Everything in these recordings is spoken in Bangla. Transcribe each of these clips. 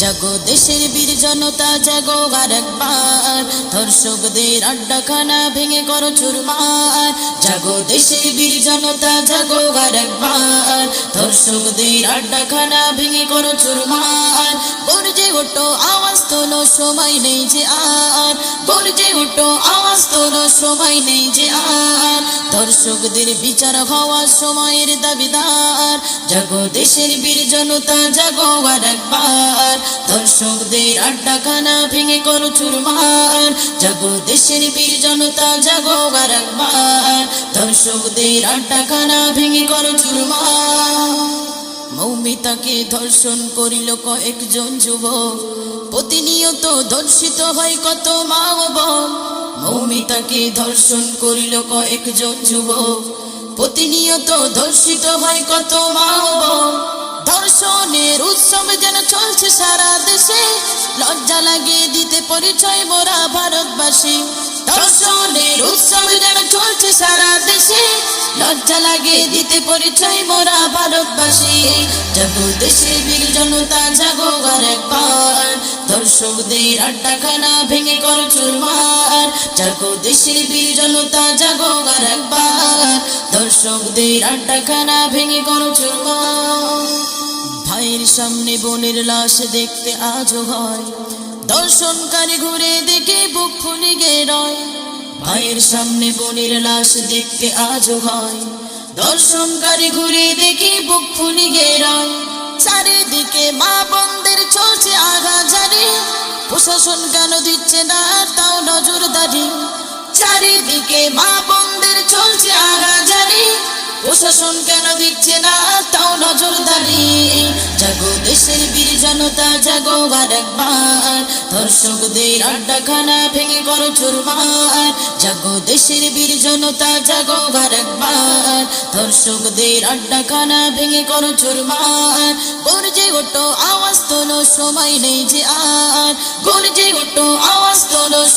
জাগো, দেশের বীর জনতা জাগো আর একবার ধর্ষকদের আড্ডাখানা ভেঙে করো চুরমার। জাগো, দেশের বীর জনতা জাগো আর একবার ধর্ষকদের আড্ডাখানা ভেঙে করো চুরমার। গর্জে ওঠো, আওয়াজ তোলো, সময় নেই যে আর। গর্জে ওঠো, আওয়াজ তোলো, সময় নেই যে আর। দর্শকদের বিচার হওয়ার সময়ের দাবিদার। জাগো দেশের বীর জনতা, জাগো আর একবার। দর্শকদের আড্ডাখানা ভেঙে করো চুরমার। জাগো দেশের বীর জনতা, জাগো আর একবার। দর্শকদের আড্ডাখানা ভেঙে করো চুরমার। মৌমিতাকে ধর্ষণ করিল কয়েকজন যুবক। প্রতিনিয়ত ধর্ষিত হয় কত মা বোন। মৌমিতাকে ধর্ষণ করিল কয়েকজন যুবক। প্রতিনিয়ত ধর্ষিত হয় কত মা ধর্ষণের উৎসব যেন চলছে সারা দেশে। লজ্জা লাগিয়ে দিতে পরিচয় মোরা ভারতবাসী। ধর্ষণের উৎসব যেন চলছে সারা দেশে। লজ্জা লাগিয়ে দিতে পরিচয় মোরা ভারতবাসী। জাগো দেশের বীর জনতা, জাগো আর একবার। দর্শকদের আড্ডাখানা ভেঙে করো চুরমার। জাগো দেশের বীর জনতা, জাগো আর একবার। দর্শকদের আড্ডাখানা ভেঙে করো চুরমার। ভাইয়ের সামনে বোনের লাশ দেখতে আজও হয় দর্শনকারী ঘুরে দেখে বুক ফুলে গে ভাইয়ের সামনে বোনের লাশ দেখতে আজও হয় দর্শনকারী ঘুরে দেখে বুক ফুলে গে চারিদিকে মা বন্ধের চলছে আগা জারি। প্রশাসন কেন দিচ্ছে না নজরদারি। চারিদিকে মা বন্ধের চলছে আগা জারি প্রশাসন কেন দিচ্ছে না তাও নজরদারি। জাগো দেশের বীর জনতা, জাগো আর একবার। দর্শকদের আড্ডাখানা ভেঙে করো চুরমার। জাগো দেশের বীর জনতা, জাগো আর একবার। দর্শকদের আড্ডাখানা ভেঙে করো চুরমার। গর্জে ওঠো আওয়াজ তোলো, সময় নেই যে আর। গর্জে ওঠো আওয়াজ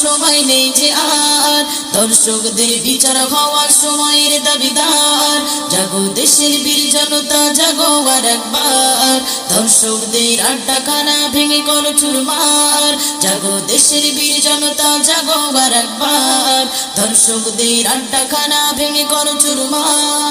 সময় নেই যে আর। দর্শকদের বিচার হওয়ার সময়ের দাবিদার। জাগো দেশের বীর জনতা, জাগো আর একবার। দর্শকদের আড্ডাখানা ভেঙে করো চুরমার। জাগো দেশের বীর জনতা, জাগো আর একবার। দর্শকদের আড্ডাখানা ভেঙে করো চুরমার।